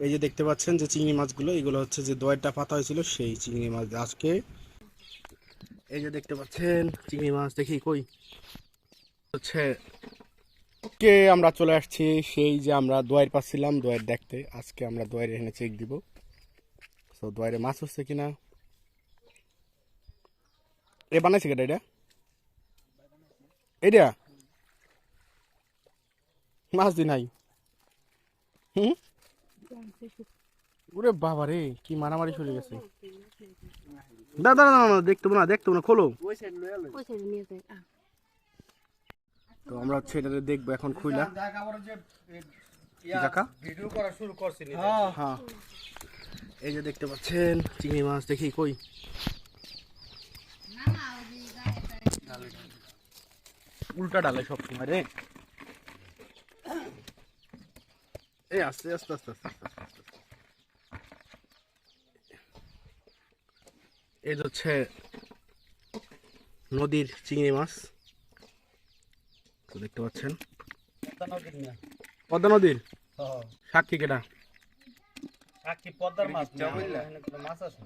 এই যে দেখতে পাচ্ছেন যে চিংড়ি মাছগুলো, এগুলো হচ্ছে যে দোয়ারটা পাতা হয়েছিল, সেই চিংড়ি মাছ আজকে। এই যে দেখতে পাচ্ছেন, চিংড়ি মাছ দেখি কই। হচ্ছে, কে আমরা চলে আসছি, সেই যে আমরা দোয়ার পাচ্ছিলাম দোয়ার দেখতে। আজকে আমরা দোয়ারে এখানে চেক দিব। তো দোয়ারে মাছ হচ্ছে কিনা? এ বানাইছে কেটা এটা? এটা মাছ দি নাই। হুম? ওরে বাবা রে কি মারামারি শুরু গেছে। দাদা দাদা না দেখতে না দেখতে না খোলো। তো আমরা হচ্ছে এটাতে দেখব এখন খুইলা। কাকা? ভিডিও করা শুরু করছি হ্যাঁ। এই যে দেখতে পাচ্ছেন চিংড়ি মাছ দেখি কই? উল্টা ডালে সব সময় রে। এই আস্তে আস্তে আস্তে আস্তে আস্তে, আস্তে। এই যে হচ্ছে নদীর চিংড়ি মাছ। তো দেখতে পাচ্ছেন। পদ্মা নদীর সাক্ষী কেটা সাক্ষী পদ্মার মাছ মাছ আছে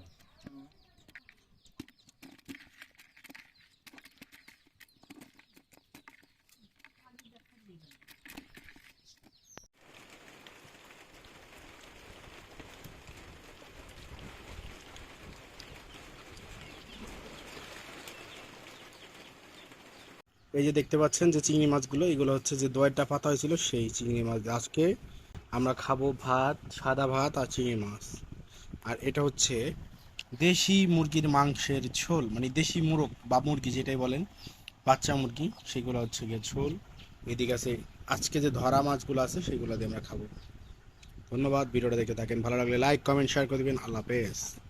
এই যে দেখতে পাচ্ছেন যে চিংড়ি মাছগুলো, এগুলো হচ্ছে যে দোয়ারটা পাতা হয়েছিল, সেই চিংড়ি মাছ। আজকে আমরা খাব ভাত, সাদা ভাত আর চিংড়ি মাছ। আর এটা হচ্ছে দেশি মুরগির মাংসের ঝোল মানে দেশি মুরগ বা মুরগি যেটাই বলেন, বাচ্চা মুরগি, সেগুলো হচ্ছে গিয়ে ঝোল। এদিকে আছে, আজকে যে ধরা মাছগুলো আছে, সেগুলো দিয়ে আমরা খাব। ধন্যবাদ, ভিডিওটা দেখে থাকেন। ভালো লাগলে লাইক কমেন্ট শেয়ার করে দিবেন। আল্লাহ হাফেজ।